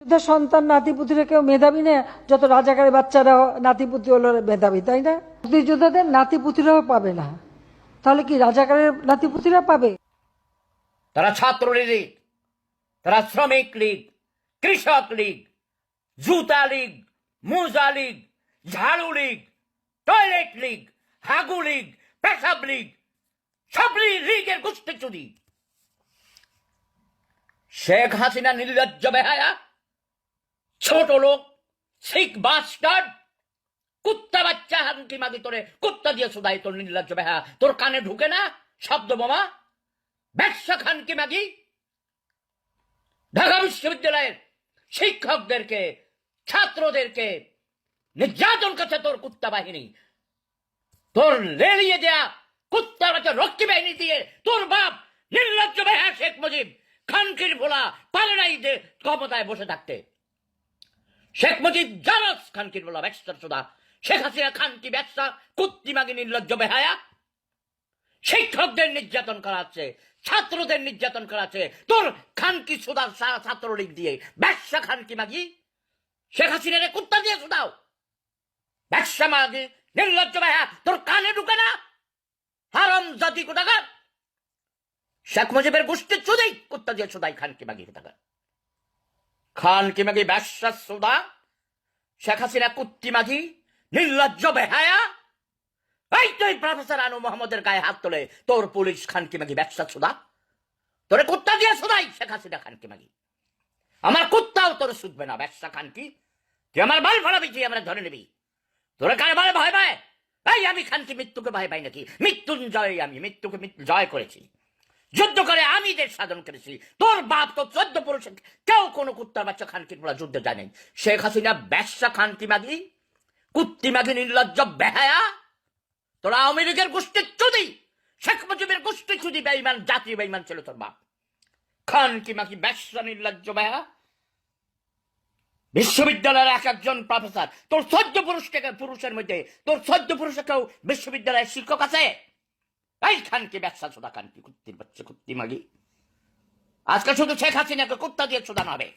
তোদের সন্তান নাতিপুতিরা কেউ মেধাবী না, যত রাজাকারের বাচ্চারা নাতিপুতি হলো মেধাবী, তাই না? মুক্তিযোদ্ধাদের নাতিপুতিরাও পাবে না। তাহলে কি রাজাকারের নাতিপুতিরা পাবে? তারা ছাত্র লীগ, তারা শ্রমিক লীগ, কৃষক লীগ, জুতা লীগ, মোজা লীগ, ঝাড়ু লীগ, টয়লেট লীগ, হাগু লীগ, পেশাব লীগ সব লীগ- লীগের গোষ্ঠী চুরি শেখ হাসিনা নির্লজ্জ বেহায়া ছোট লোক, শিখ বাস্টার্ড কুত্তা বাচ্চা হানকি মাগি তোরে, কুত্তা দিয়ে সুদাই তোর নির্লজ্জ বেহা। তোর কানে ঢুকে না, শব্দ বোমা। ব্যবসা খানকি মাগি ঢাকা বিশ্ববিদ্যালয়ের শিক্ষকদেরকে, ছাত্রদেরকে নির্যাতন করছে তোর কুত্তা বাহিনী। তোর লেলিয়ে দেয়া কুত্তা বাচ্চা রক্ষী বাহিনী দিয়ে তোর বাপ নির্লজ্জ বেহা শেখ মুজিব, খানকির ভোলা পারে নাই ক্ষমতায় বসে থাকতে। শেখ মুজিব জানাস খানকির বলা ব্যবসা সুদা। শেখ হাসিনা খানকি ব্যবসা? কুত্তি মাগি নির্লজ্জ বেহায়া। শিক্ষকদের নির্যাতন করা হচ্ছে ছাত্রদের নির্যাতন করা হচ্ছে তোর খানকি সুদার সারা ছাত্রলীগ দিয়ে? ব্যবসা খানকি মাগি? শেখ হাসিনারে কুত্তা দিয়ে সুদাও। ব্যবসা মাগি নির্লজ্জ ভাইয়া তোর কানে ঢুকে না? হারাম জাতি কোথাকার? শেখ মুজিবের গোষ্ঠীর চুদাই কুত্তা দিয়ে সুদাই খানকি মাগি কোথাকার? খানকি মাগি ব্যবসা সুদা শেখ হাসিনা কুত্তি মাগি, নির্লজ্জ বেহায়া। এই তুই প্রফেসর আনু মোহাম্মদের গায়ে হাত তোলে, তোর পুলিশ খানকি মাগি ব্যবসা সুদা তোরে কুত্তা দিয়ে সুদাই শেখ হাসিনা খানকি মাগি আমার কুত্তাও তোর শুধবে না ব্যবসা খান কি? তুই আমার বাল ফলাবি, তুই আমরা ধরে নিবি। তোরে কার বাল ভয় পায়? এই আমি খানকি মৃত্যুকে ভয় পাই নাকি? মৃত্যুঞ্জয় আমি, মৃত্যুকে জয় করেছি। যুদ্ধ করে, আমি দেশ সাধন করেছি। তোর বাপ তো চোদ্দ পুরুষ কেউ কোনো কুত্তার বাচ্চা খানকির পোলা যুদ্ধে নাই। শেখ হাসিনা ব্যবসা খানকি মাগি, কুত্তি মাগি, নির্লজ্জ বেহায়া। তোরা আওয়ামী লীগের গোষ্ঠীর চুদি, শেখ মুজিবের গোষ্ঠী চুদি বেইমান জাতীয় বেইমান ছিল তোর বাপ। খান কি মাকি ব্যবসা নির্লজ্জ বেহা বিশ্ববিদ্যালয়ের এক একজন প্রফেসর তোর চোদ্দ পুরুষ পুরুষের মধ্যে, তোর চোদ্দ পুরুষে কেউ বিশ্ববিদ্যালয়ের শিক্ষক আছে? এই খানকে ব্যবসা ছোটা খানকে কুত্তির বাচ্চা, কুত্তি মাগি। আজকাল শুধু শেখ হাসিনাকে কুত্তা দিয়ে ছোটানো হবে।